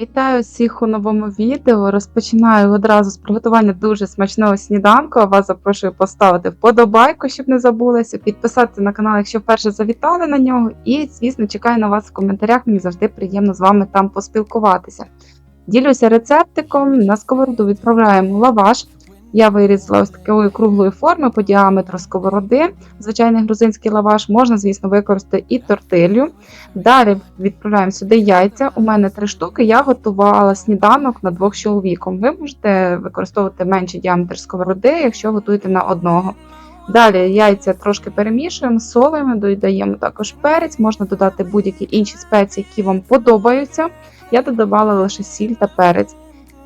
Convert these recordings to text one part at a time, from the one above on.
Вітаю всіх у новому відео. Розпочинаю одразу з приготування дуже смачного сніданку. Вас запрошую поставити вподобайку, щоб не забулося, підписатися на канал, якщо вперше завітали на нього. І, звісно, чекаю на вас в коментарях. Мені завжди приємно з вами там поспілкуватися. Ділюся рецептиком. На сковороду відправляємо лаваш. Я вирізала ось такої круглої форми по діаметру сковороди. Звичайний грузинський лаваш можна, звісно, використати і тортилью. Далі відправляємо сюди яйця. У мене три штуки. Я готувала сніданок на двох чоловіком. Ви можете використовувати менший діаметр сковороди, якщо готуєте на одного. Далі яйця трошки перемішуємо, солимо, додаємо також перець, можна додати будь-які інші спеції, які вам подобаються. Я додавала лише сіль та перець.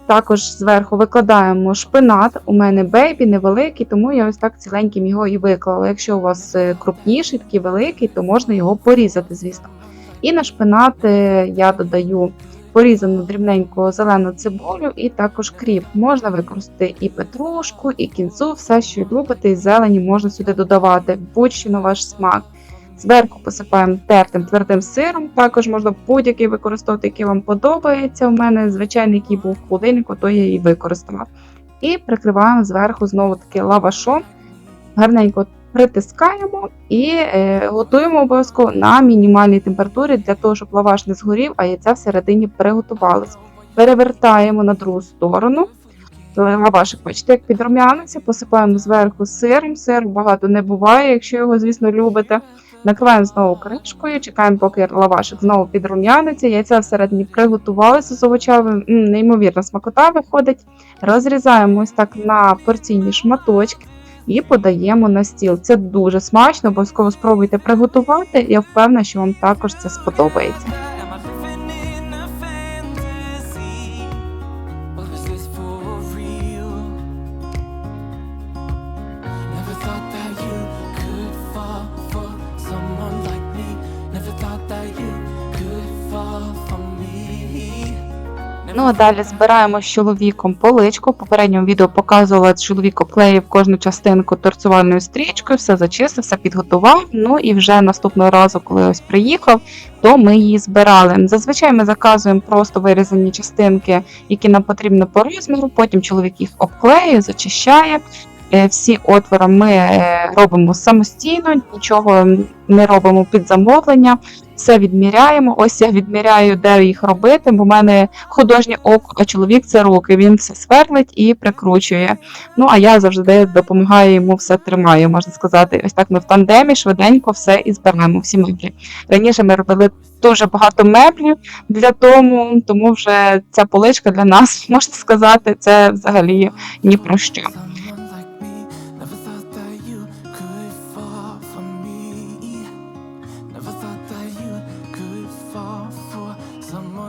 Також зверху викладаємо шпинат. У мене бейбі невеликий, тому я ось так ціленьким його і виклала. Якщо у вас е, крупніший, такий великий, то можна його порізати, звісно. І на шпинат е, я додаю порізану дрібненьку зелену цибулю і також кріп. Можна використати і петрушку, і кінцу, все, що любите, і зелені можна сюди додавати, будь-що на ваш смак. Зверху посипаємо тертим твердим сиром. Також можна будь-який використовувати, який вам подобається. У мене звичайний, який був в то я і використала. І прикриваємо зверху знову таки лавашом. Гарненько притискаємо і е, готуємо обов'язково на мінімальній температурі для того, щоб лаваш не згорів, а яйця всередині приготувалось. Перевертаємо на другу сторону. Лавашик, бачите, як підрум'яниться, посипаємо зверху сиром. Сиру багато не буває, якщо його, звісно, любите. Накриваємо знову кришкою, чекаємо, поки лавашик знову підрум'яниться. Яйця всередині приготувалися з овочевим, неймовірна смакота виходить. Розрізаємо ось так на порційні шматочки і подаємо на стіл. Це дуже смачно, обов'язково спробуйте приготувати. Я впевнена, що вам також це сподобається. Ну а далі збираємо з чоловіком поличку. В попередньому відео показувала чоловік обклеїв кожну частинку торцювальною стрічкою, все зачистив, все підготував. Ну і вже наступного разу, коли ось приїхав, то ми її збирали. Зазвичай ми заказуємо просто вирізані частинки, які нам потрібно по розміру. Потім чоловік їх обклеює, зачищає. Е, Всі отвори ми е, робимо самостійно, нічого не робимо під замовлення, все відміряємо. Ось я відміряю, де їх робити, бо в мене художнє око, а чоловік це руки. Він все сверлить і прикручує. Ну а я завжди допомагаю йому, все тримаю, можна сказати. Ось так ми в тандемі швиденько все і збираємо всі меблі. Раніше ми робили дуже багато меблів для тому, тому вже ця поличка для нас, можна сказати, це взагалі ні про що.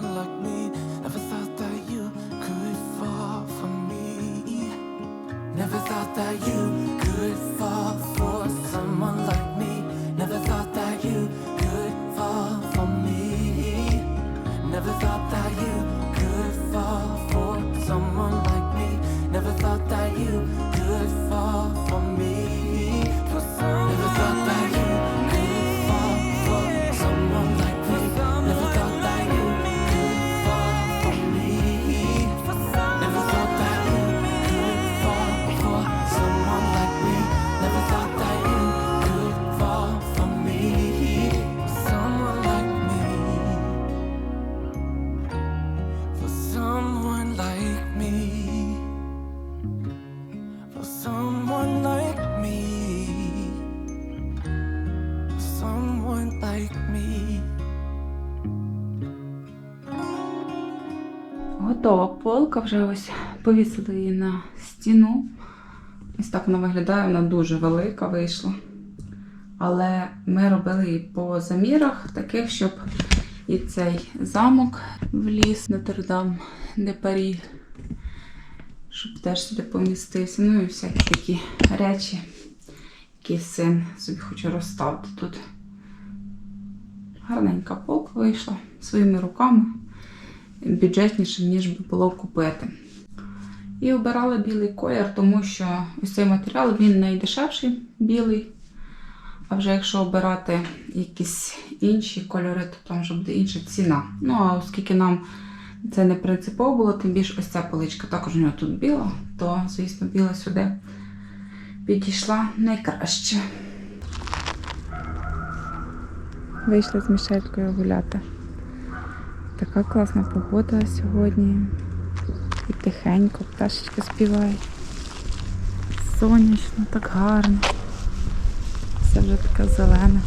Never thought that you could fall for me. Never thought that you could fall for someone like me. Полка, вже ось повісили її на стіну. Ось так вона виглядає, вона дуже велика вийшла. Але ми робили її по замірах, таких, щоб і цей замок вліз Нотр-Дам де Парі, щоб теж сюди помістився. Ну і всякі такі речі, які син собі хоче розставити тут. Гарненька полка вийшла своїми руками бюджетніше, ніж би було купити. І обирала білий колір, тому що ось цей матеріал він найдешевший білий. А вже якщо обирати якісь інші кольори, то там вже буде інша ціна. Ну, а оскільки нам це не принципово було, тим більше ось ця поличка також у нього тут біла, то, звісно, біла сюди підійшла найкраще. Вийшли з Мішелькою гуляти. Така класна погода сьогодні. І тихенько пташечки співають. Сонячно, так гарно. Все вже таке зелене.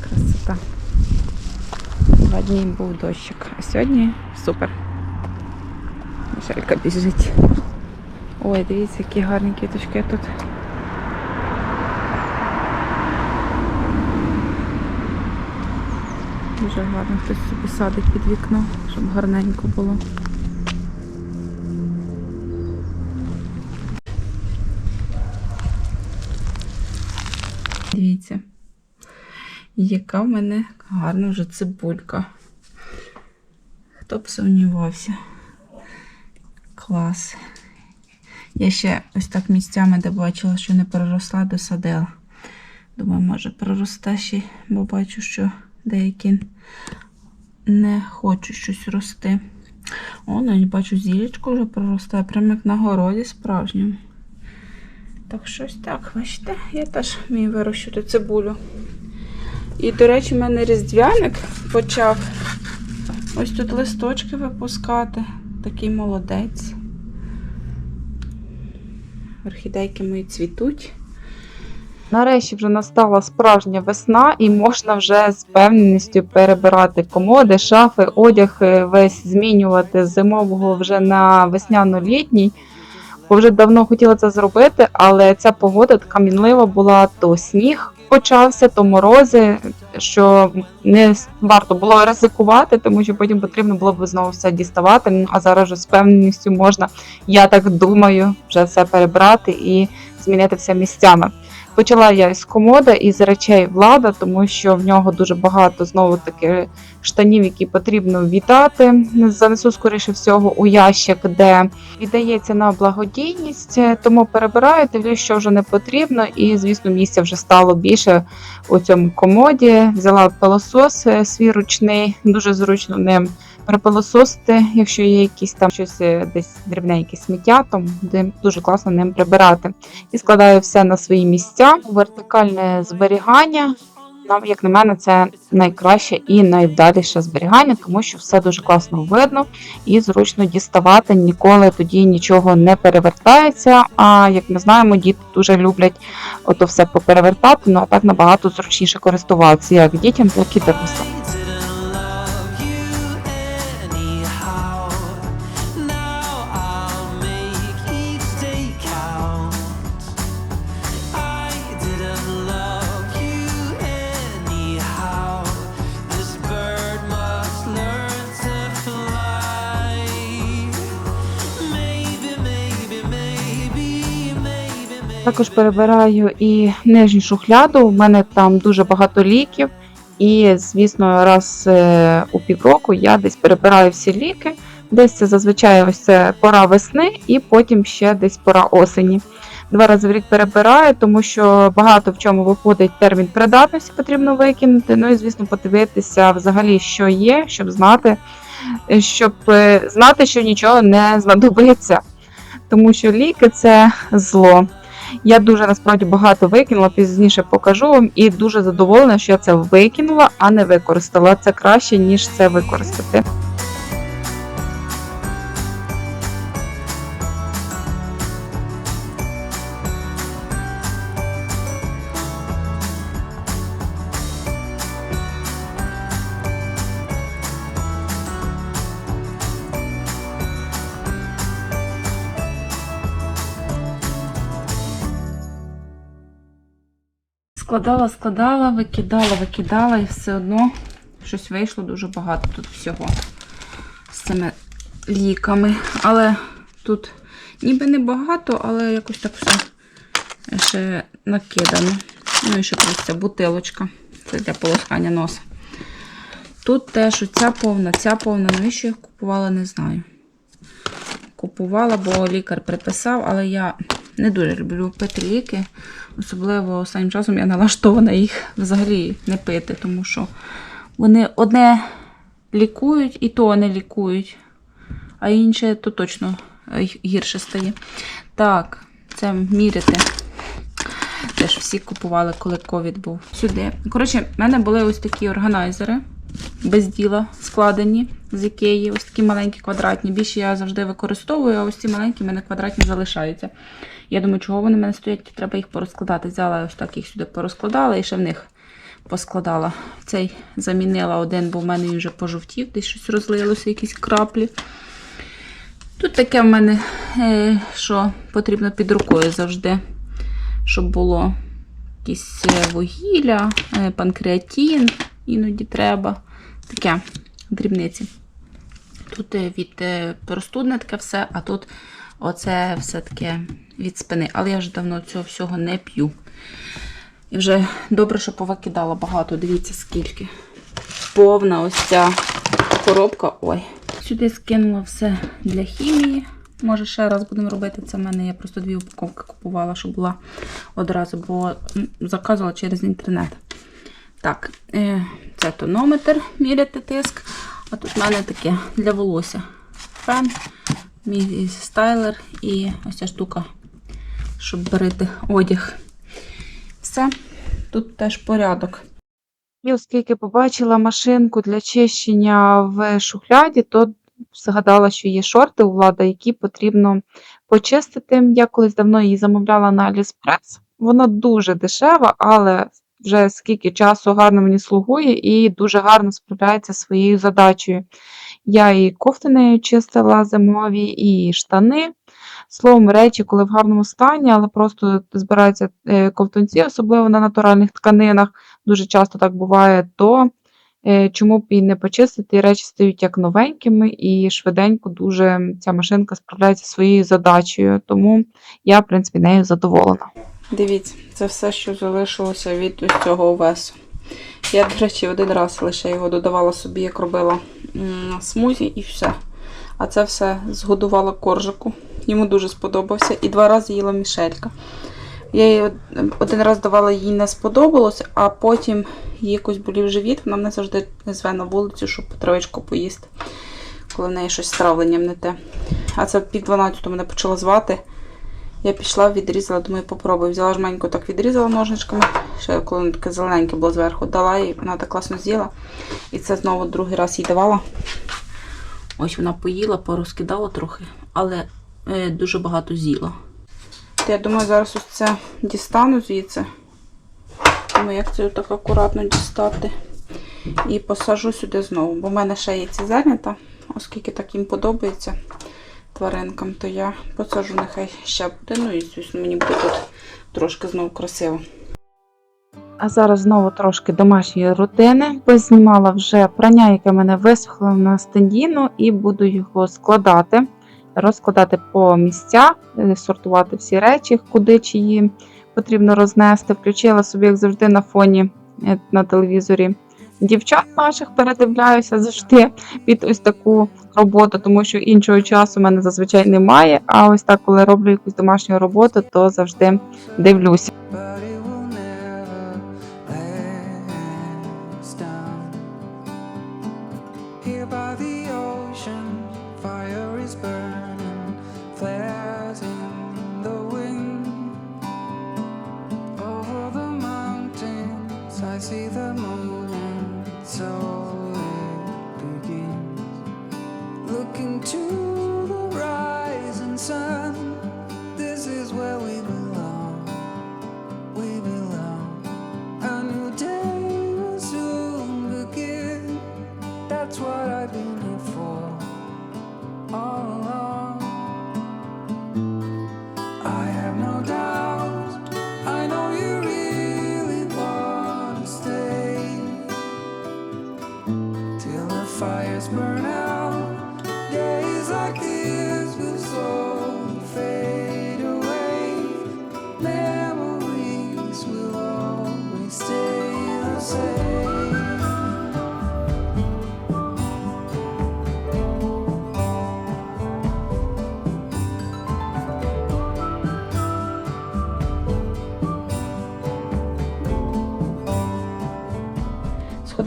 Красота. Два дні був дощик, а сьогодні супер. Мішелька біжить. Ой, дивіться, які гарні квіточки тут. Дуже гарно хтось собі садить під вікно, щоб гарненько було. Дивіться, яка в мене гарна вже цибулька. Хто б сумнівався? Клас. Я ще ось так місцями, де бачила, що не переросла, досадила. Думаю, може проросте ще, бо бачу, що деякі не хочуть щось рости. О, навіть бачу, зілечко вже проростає, прямо як на городі справжньому. Так, щось так, бачите, я теж вмію вирощувати цибулю. І, до речі, в мене різдвяник почав ось тут листочки випускати. Такий молодець. Орхідейки мої цвітуть. Нарешті вже настала справжня весна, і можна вже з певністю перебирати комоди, шафи, одяг е, весь змінювати з зимового вже на весняно-літній. Бо вже давно хотіла це зробити, але ця погода така мінлива була, то сніг почався, то морози, що не варто було ризикувати, тому що потім потрібно було б знову все діставати. Ну, А зараз вже з певністю можна, я так думаю, вже все перебрати і змінити все місцями. Почала я з комода і з речей влада, тому що в нього дуже багато знову таки штанів, які потрібно віддати. Занесу скоріше всього у ящик, де віддається на благодійність, тому перебираю, дивлюсь, що вже не потрібно, і звісно, місця вже стало більше у цьому комоді. Взяла пилосос е, свій ручний, дуже зручно ним перепилососити, якщо є якісь там щось е, десь дрібненьке сміття, то буде дуже класно ним прибирати. І складаю все на свої місця. Вертикальне зберігання. Нам, як на мене, це найкраще і найвдаліше зберігання, тому що все дуже класно видно і зручно діставати. Ніколи тоді нічого не перевертається. А як ми знаємо, діти дуже люблять ото все поперевертати, ну а так набагато зручніше користуватися як дітям, так і дорослим. Також перебираю і нижню шухляду. У мене там дуже багато ліків. І, звісно, раз е, у півроку я десь перебираю всі ліки. Десь це зазвичай ось це пора весни, і потім ще десь пора осені. Два рази в рік перебираю, тому що багато в чому виходить термін придатності, потрібно викинути. Ну і, звісно, подивитися взагалі, що є, щоб знати, щоб е, знати, що нічого не знадобиться. Тому що ліки це зло. Я дуже насправді багато викинула, пізніше покажу вам, і дуже задоволена, що я це викинула, а не використала. Це краще, ніж це використати. Складала, складала, викидала, викидала, і все одно щось вийшло дуже багато тут всього з цими ліками. Але тут ніби не багато, але якось так все ще накидано. Ну і ще плюс ця бутилочка. Це для полоскання носа. Тут теж оця повна, ця повна. Навіщо я їх купувала, не знаю. Купувала, бо лікар приписав, але я не дуже люблю пити. Особливо останнім часом я налаштована їх взагалі не пити, тому що вони одне лікують, і то не лікують. А інше то точно е, гірше стає. Так, це міряти. Теж всі купували, коли ковід був. Сюди. Коротше, в мене були ось такі органайзери без діла складені з ікеї. Ось такі маленькі квадратні. Більше я завжди використовую, а ось ці маленькі в мене квадратні залишаються. Я думаю, чого вони в мене стоять, треба їх порозкладати. Взяла ось так їх сюди порозкладала і ще в них поскладала. Цей замінила один, бо в мене вже пожовтів, десь щось розлилося, якісь краплі. Тут таке в мене, е, що потрібно під рукою завжди, щоб було якісь е, вугілля, е, панкреатин, іноді треба. Таке дрібниці. Тут е, від е, простудне таке все, а тут оце все таке від спини. Але я вже давно цього всього не п'ю. І вже добре, що повикидала багато. Дивіться, скільки. Повна ось ця коробка. Ой. Сюди скинула все для хімії. Може, ще раз будемо робити це. в мене я просто дві упаковки купувала, щоб була одразу, бо заказувала через інтернет. Так, е, це тонометр, міряти тиск. А тут в мене таке для волосся. Фен, мій стайлер і ось ця штука, щоб берити одяг. Все, тут теж порядок. І оскільки побачила машинку для чищення в шухляді, то згадала, що є шорти у влада, які потрібно почистити. Я колись давно її замовляла на Aliexpress. Вона дуже дешева, але вже скільки часу гарно мені слугує і дуже гарно справляється своєю задачею. Я і кофти нею чистила зимові, і штани. Словом, речі, коли в гарному стані, але просто збираються е, ковтунці, особливо на натуральних тканинах дуже часто так буває, то е, чому б і не почистити, і речі стають як новенькими, і швиденько дуже ця машинка справляється своєю задачею. Тому я, в принципі, нею задоволена. Дивіться, це все, що залишилося від ось цього овесу. Я, до речі, один раз лише його додавала собі, як робила смузі, і все. А це все згодувала коржику. Йому дуже сподобався. І два рази їла мішелька. Я їй один раз давала їй не сподобалось, а потім їй якось болів живіт. Вона мене завжди зве на вулицю, щоб травичку поїсти, коли в неї щось з травленням не те. А це пів 12 мене почала звати. Я пішла, відрізала, думаю, попробую. Взяла жменьку, так відрізала ножничками. Ще коли воно таке зелененьке було зверху, дала їй, вона так класно з'їла. І це знову другий раз їй давала. Ось вона поїла, порозкидала трохи, але е, дуже багато з'їла. Я думаю, зараз ось це дістану звідси. Думаю, як це так акуратно дістати. І посажу сюди знову. Бо в мене ще є ці зернята, оскільки так їм подобається тваринкам, то я посажу, нехай ще буде. Ну і звісно, мені буде тут трошки знову красиво. А зараз знову трошки домашньої рутини. Познімала вже прання, яке мене висохло на стендіну, і буду його складати, розкладати по місцях, е, сортувати всі речі, куди чиї потрібно рознести. Включила собі, як завжди, на фоні е, на телевізорі. Дівчат наших передивляюся завжди під ось таку роботу, тому що іншого часу в мене зазвичай немає. А ось так, коли роблю якусь домашню роботу, то завжди дивлюся.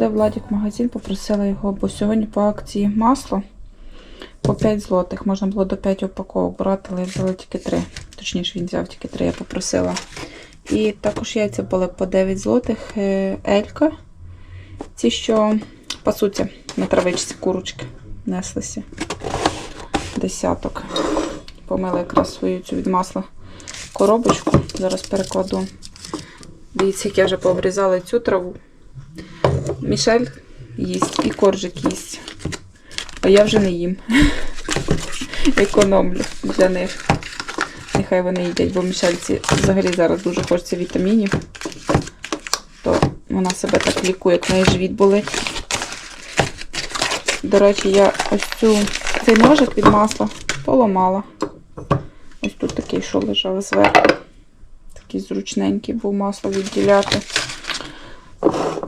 Сходив Владік в магазин, попросила його, бо сьогодні по акції масло по 5 злотих. Можна було до 5 упаковок брати, але я взяла тільки 3. Точніше, він взяв тільки 3, я попросила. І також яйця були по 9 злотих. е, Елька. Ці, що пасуться на травичці, курочки неслися. Десяток. Помила якраз свою цю від масла коробочку. Зараз перекладу. Дивіться, як я вже пообрізала цю траву. Мішель їсть і коржик їсть. А я вже не їм. Економлю для них. Нехай вони їдять, бо Мішельці взагалі зараз дуже хочеться вітамінів. То вона себе так лікує, як в неї живіт болить. До речі, я ось цю, цей ножик від масла поламала. Ось тут такий, що лежав зверху. Такий зручненький був масло відділяти.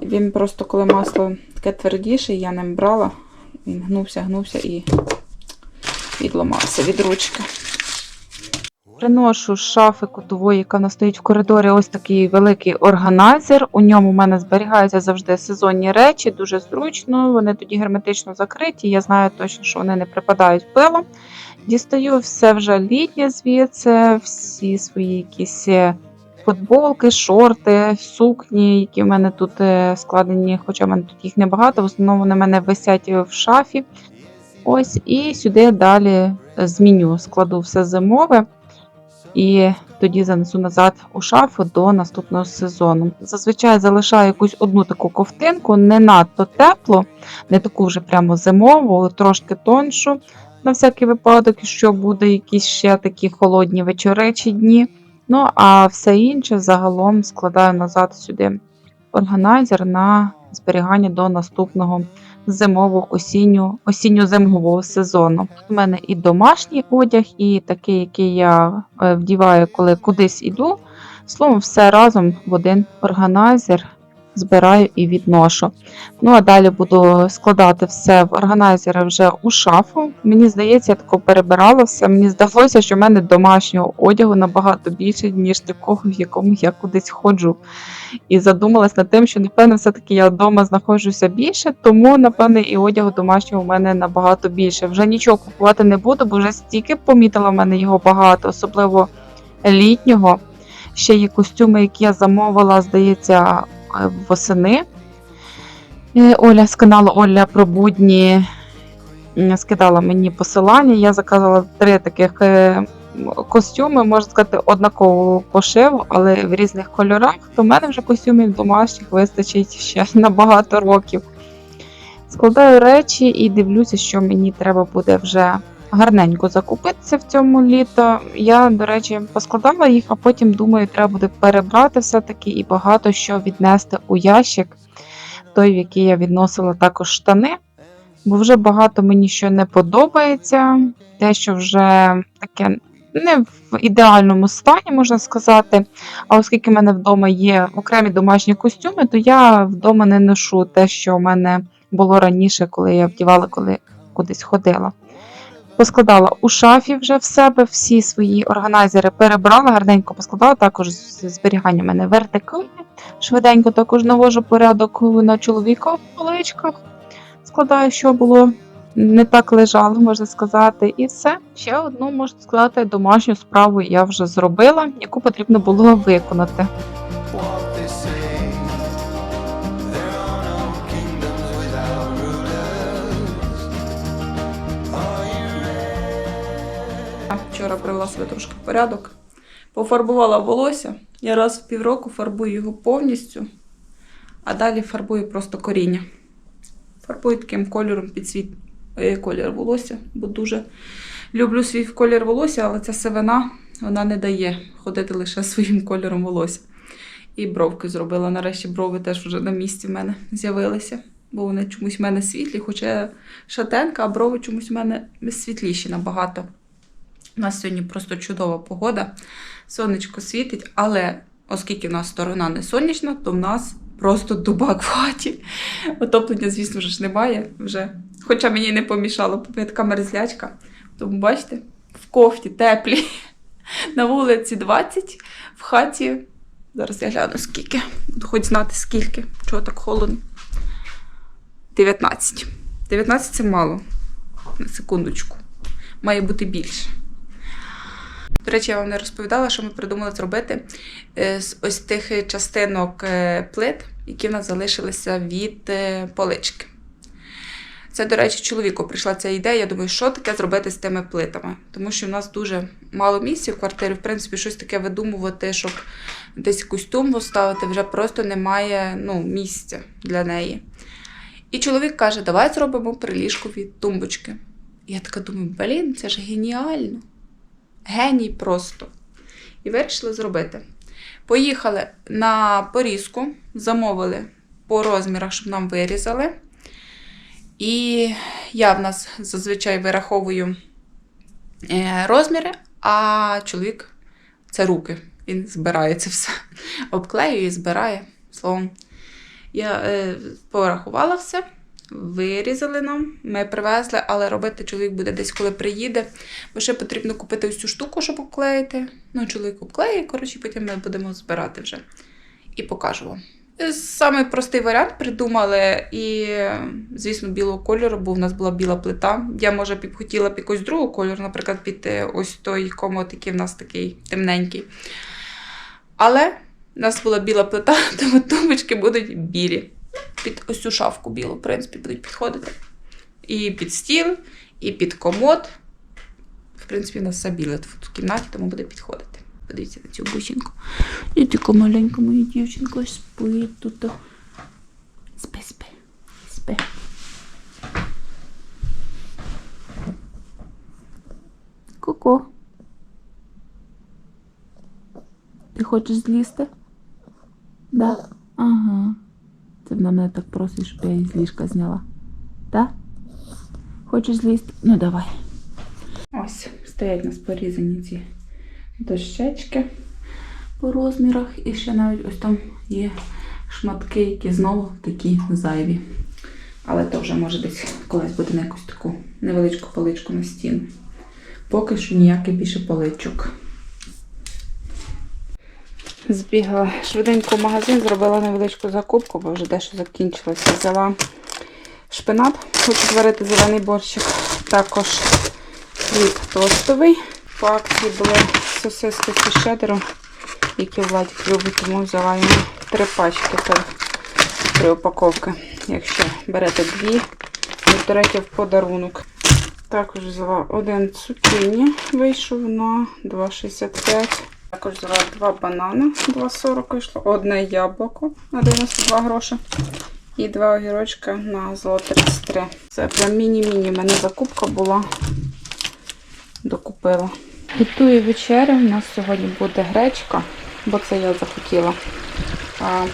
Він просто, коли масло таке твердіше, я ним брала, він гнувся, гнувся і відламався від ручки. Приношу з шафи кутової, яка в нас стоїть в коридорі, ось такий великий органайзер. У ньому в мене зберігаються завжди сезонні речі, дуже зручно. Вони тоді герметично закриті. Я знаю точно, що вони не припадають пилом. Дістаю все вже літнє звідси, всі свої якісь е, футболки, шорти, сукні, які в мене тут е, складені, хоча в мене тут їх небагато. В основному вони мене висять в шафі. Ось, і сюди далі е, зміню, складу все зимове і тоді занесу назад у шафу до наступного сезону. Зазвичай залишаю якусь одну таку ковтинку, не надто теплу, не таку вже прямо зимову, трошки тоншу, на всякий випадок, що буде якісь ще такі холодні вечори дні. Ну, а все інше загалом складаю назад сюди органайзер на зберігання до наступного зимового осінню, осінньо-зимового сезону. У мене і домашній одяг, і такий, який я е, вдіваю, коли кудись іду. Словом, все разом в один органайзер збираю і відношу. Ну а далі буду складати все в органайзери вже у шафу. Мені здається, я тако перебирала все. Мені здалося, що в мене домашнього одягу набагато більше, ніж такого, в якому я кудись ходжу. І задумалась над тим, що напевно все-таки я вдома знаходжуся більше, тому напевне і одягу домашнього в мене набагато більше. Вже нічого купувати не буду, бо вже стільки помітила в мене його багато, особливо літнього. Ще є костюми, які я замовила, здається, восени. Е, Оля з каналу Оля про будні скидала мені посилання. Я заказала три таких е, костюми, можна сказати, однакового пошиву, але в різних кольорах. То в мене вже костюмів домашніх вистачить ще на багато років. Складаю речі і дивлюся, що мені треба буде вже гарненько закупитися в цьому літо. Я, до речі, поскладала їх, а потім думаю, треба буде перебрати все-таки і багато що віднести у ящик, той, в який я відносила також штани. Бо вже багато мені що не подобається, те, що вже таке не в ідеальному стані, можна сказати. А оскільки в мене вдома є окремі домашні костюми, то я вдома не ношу те, що в мене було раніше, коли я вдівала, коли кудись ходила. Поскладала у шафі вже в себе всі свої органайзери перебрала, гарненько поскладала, також зберігання в мене вертикальне. Швиденько також навожу порядок на чоловіка в поличках. Складаю, що було не так лежало, можна сказати, і все. Ще одну можна сказати, домашню справу я вже зробила, яку потрібно було виконати. Вчора привела себе трошки в порядок. Пофарбувала волосся. Я раз в півроку фарбую його повністю, а далі фарбую просто коріння. Фарбую таким кольором під свій е, колір волосся, бо дуже люблю свій колір волосся, але ця сивина вона не дає ходити лише своїм кольором волосся. І бровки зробила. Нарешті брови теж вже на місці в мене з'явилися, бо вони чомусь в мене світлі, хоча шатенка, а брови чомусь в мене світліші набагато. У нас сьогодні просто чудова погода. Сонечко світить, але оскільки в нас сторона не сонячна, то в нас просто дубак в хаті. Отоплення, звісно ж, немає вже. Хоча мені не помішало, я така мерзлячка. Тому бачите, в кофті теплі. На вулиці 20, в хаті. Зараз я гляну скільки. Хоч знати скільки, чого так холодно. 19. 19 це мало. На секундочку. Має бути більше. До речі, я вам не розповідала, що ми придумали зробити е, з ось тих частинок е, плит, які в нас залишилися від е, полички. Це, до речі, чоловіку прийшла ця ідея. Я думаю, що таке зробити з тими плитами. Тому що в нас дуже мало місця в квартирі. В принципі, щось таке видумувати, щоб десь якусь тумбу ставити, вже просто немає ну, місця для неї. І чоловік каже: давай зробимо приліжку від тумбочки. І я така думаю, блін, це ж геніально. Геній просто. І вирішили зробити. Поїхали на порізку, замовили по розмірах, щоб нам вирізали. І я в нас зазвичай вираховую е, розміри, а чоловік це руки. Він збирає це все. Обклеює і збирає. Словом, я е, порахувала все, вирізали нам, ми привезли, але робити чоловік буде десь, коли приїде. Бо ще потрібно купити ось цю штуку, щоб обклеїти. Ну, чоловік обклеїть, коротше, потім ми будемо збирати вже. І покажу вам. Самий простий варіант придумали, і, звісно, білого кольору, бо в нас була біла плита. Я, може, б хотіла б якогось другого кольору, наприклад, під е, ось той комод, який в нас такий темненький. Але в нас була біла плита, тому тумбочки будуть білі. Під ось цю шафку білу, в принципі, будуть підходити. І під стіл, і під комод. В принципі, у нас все біле в кімнаті, тому буде підходити. Подивіться на цю бусинку. І така маленька моя дівчинка спить тут. Спи, спи, спи. Ку-ку. Ти хочеш злізти? Да. Ага. Це вона мене так просить, щоб я її з ліжка зняла. Да? Хочеш злізти? Ну давай. Ось, стоять у нас порізані ці дощечки по розмірах. І ще навіть ось там є шматки, які знову такі зайві. Але то вже може десь колись буде на якусь таку невеличку паличку на стіну. Поки що ніяких більше паличок. Збігала швиденько в магазин, зробила невеличку закупку, бо вже дещо закінчилося. Взяла шпинат, хочу зварити зелений борщик. Також хліб тостовий. По акції були сосиски зі щедером, які Владик любить, тому взяла йому три пачки, три упаковки. Якщо берете дві, берете в подарунок. Також взяла один цукіні, вийшов на 2,65. Також взяла два банани, 2,40 вийшло, одне яблуко на 92 гроші. І два огірочка на зло 33. Це прям міні-міні. У мене закупка була. Докупила. Готую вечерю. У нас сьогодні буде гречка, бо це я захотіла. А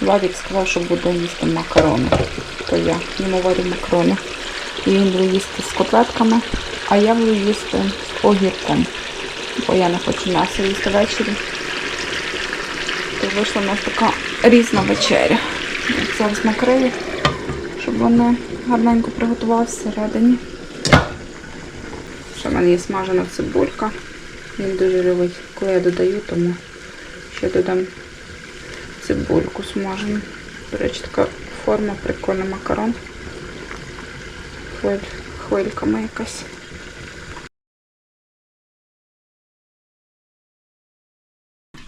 Владик сказав, що буде їсти макарони. То я йому варю макарони. І він буде їсти з котлетками, а я буду їсти з огірком. Бо я не хочу м'ясо їсти ввечері. То вийшла у нас така різна вечеря. Зараз накрию, щоб воно гарненько приготувалося всередині. Ще в мене є смажена цибулька. Він дуже любить, коли я додаю, тому ще додам цибульку смажену. До речі, така форма, прикольна макарон. Хвиль, хвильками якась.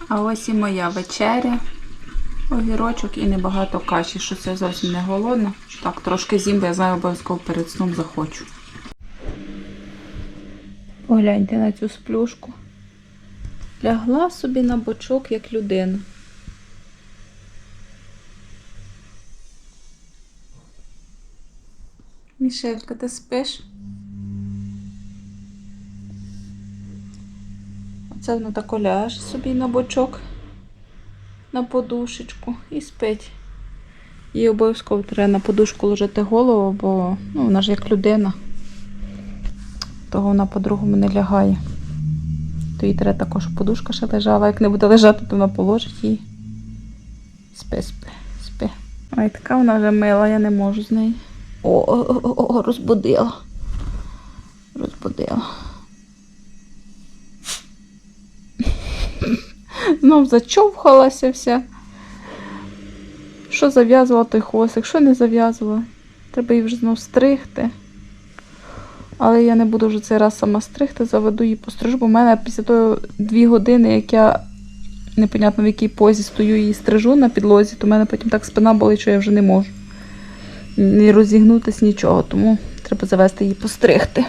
А ось і моя вечеря. Огірочок і небагато каші, що це зовсім не голодно. Так, трошки з'їм, бо я знаю, обов'язково перед сном захочу. Погляньте на цю сплюшку. Лягла собі на бочок, як людина. Мішелька, ти спиш? Оце воно так ляже собі на бочок, на подушечку і спить. Їй обов'язково треба на подушку ложити голову, бо ну, вона ж як людина. Того вона по-другому не лягає. То їй треба також подушка ще лежала. Як не буде лежати, то вона положить її. Спи, спи, спи. Ой, така вона вже мила, я не можу з нею. О, о, о, о, розбудила. Розбудила. Знов зачовхалася вся. Що зав'язувала той хвостик, що не зав'язувала. Треба її вже знов стригти. Але я не буду вже цей раз сама стригти, заведу її пострижу, бо в мене після того дві години, як я непонятно в якій позі стою і стрижу на підлозі, то в мене потім так спина болить, що я вже не можу. Не розігнутись нічого, тому треба завести її постригти.